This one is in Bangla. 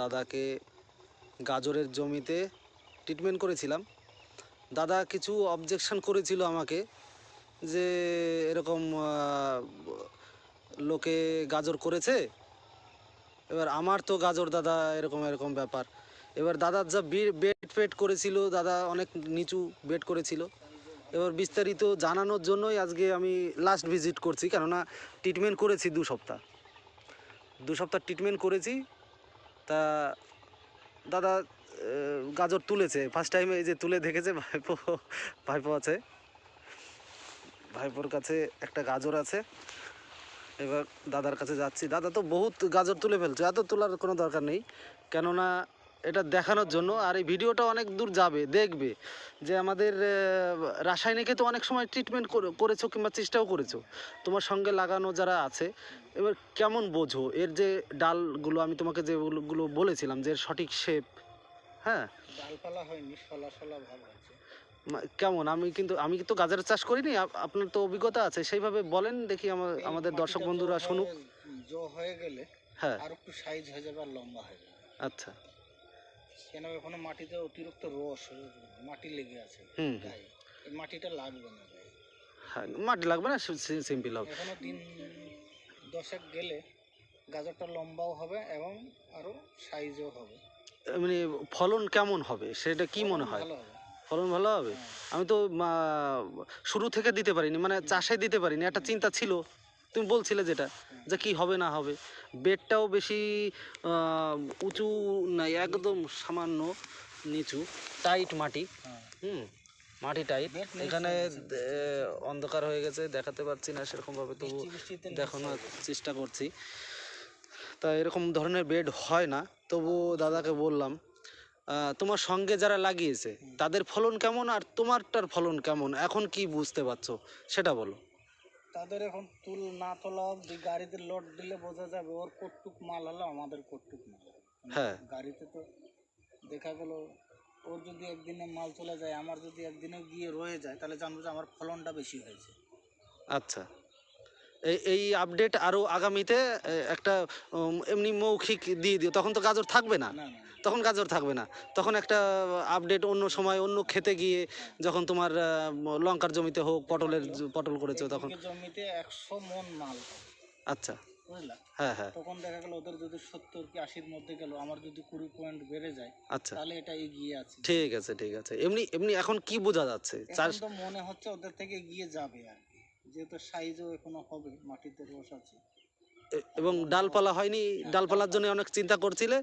দাদাকে গাজরের জমিতে ট্রিটমেন্ট করেছিলাম। দাদা কিছু অবজেকশন করেছিল আমাকে যে এরকম লোকে গাজর করেছে। এবার আমার তো গাজর দাদা এরকম এরকম ব্যাপার। এবার দাদার যা বেড ফেড করেছিল, দাদা অনেক নিচু বেড করেছিল। এবার বিস্তারিত জানানোর জন্যই আজকে আমি লাস্ট ভিজিট করছি, কেননা ট্রিটমেন্ট করেছি দু সপ্তাহ। দু সপ্তাহ ট্রিটমেন্ট করেছি। তা দাদা গাজর তুলেছে। ফার্স্ট টাইম এই যে তুলে দেখেছে ভাইপো ভাইপো আছে। ভাইপোর কাছে একটা গাজর আছে। এবার দাদার কাছে যাচ্ছি। দাদা তো বহুত গাজর তুলে ফেলছে, এত তোলার কোনো দরকার নেই। কেননা এটা দেখানোর জন্য। আর এই ভিডিওটা অনেক দূর যাবে দেখবে যে আমাদের রাসায়নিকে তো অনেক সময় ট্রিটমেন্ট করেছ কিংবা চেষ্টাও করেছ। তোমার সঙ্গে লাগানো যারা আছে এবার কেমন বোঝো? এর যে ডালগুলো আমি তোমাকে যেগুলো বলেছিলাম যে এর সঠিক শেপ হ্যাঁ? ডালপালা হয়নি ভাব আছে। কেমন? আমি কিন্তু আমি তো গাজরের চাষ করিনি আপনার তো অভিজ্ঞতা আছে সেইভাবে বলেন দেখি আমার আমাদের দর্শক বন্ধুরা শুনুক। হয়ে- জো হয়ে গেলে হ্যাঁ। আর একটু সাইজ হয়ে যাবে আর লম্বা হয়ে যাবে। আচ্ছা। কেন ওখানে মাটিতে অতিরিক্ত রস মাটি লেগে আছে। গায়ে এই মাটিটা লাগবে না গায়ে হ্যাঁ মাটি লাগবে না সিম্পল হবে। এখনও দিন দশেক গেলে গাজরটা লম্বাও হবে এবং আরও সাইজও হবে। মানে ফলন কেমন হবে? সেটা কি মনে হয়? ভালো হবে। ফলন ভালো হবে? হ্যাঁ। আমি তো শুরু থেকে দিতে পারিনি মানে চাষে দিতে পারিনি একটা চিন্তা ছিল। তুমি বলছিলে যেটা যে কি হবে না হবে। বেডটাও বেশি উঁচু নাই একদম সামান্য নিচু টাইট মাটি। হুম মাটি টাইট এখানে অন্ধকার হয়ে গেছে দেখাতে পারছি না সেরকমভাবে তবু দেখানোর চেষ্টা করছি। তা এরকম ধরনের বেড হয় না তবু দাদাকে বললাম তোমার সঙ্গে যারা লাগিয়েছে তাদের ফলন কেমন আর তোমারটার ফলন কেমন? এখন কি বুঝতে পারছ? সেটা বলো। তাদের এখন তুল না তোলা অব্দি গাড়িতে লোড দিলে বোঝা যাবে ওর কটুক মাল হলো আমাদের কটুক মাল। হ্যাঁ। গাড়িতে তো দেখা গেল ওর যদি একদিনে মাল চলে যায় আমার যদি একদিনে গিয়ে রয়ে যায় তাহলে জানব যে আমার ফলনটা বেশি হয়েছে। আচ্ছা। এই আপডেট আরও আগামীতে একটা এমনি মৌখিক দিয়ে দিও। তখন তো গাজর থাকবে না। না না তখন গাজর থাকবে না। তখন একটা আপডেট অন্য সময় অন্য খেতে গিয়ে যখন তোমার লঙ্কার জমিতে হোক পটলের পটল করেছ তখন। জমিতে একশো মন মাল। আচ্ছা। বুঝলা? হ্যাঁ হ্যাঁ। তখন দেখা গেল ওদের যদি সত্তর কি আশির মধ্যে গেল আমার যদি কুড়ি পয়েন্ট বেড়ে যায় আচ্ছা। তাহলে এটা এগিয়ে আছে। ঠিক আছে ঠিক আছে। এমনি এমনি এখন কি বোঝা যাচ্ছে? মনে হচ্ছে ওদের থেকে এগিয়ে যাবে আর। যেহেতু সাইজও এখনও হবে মাটিতে রস আছে। এবং ডালপালা হয়নি ডালপালার জন্য অনেক চিন্তা করছিলে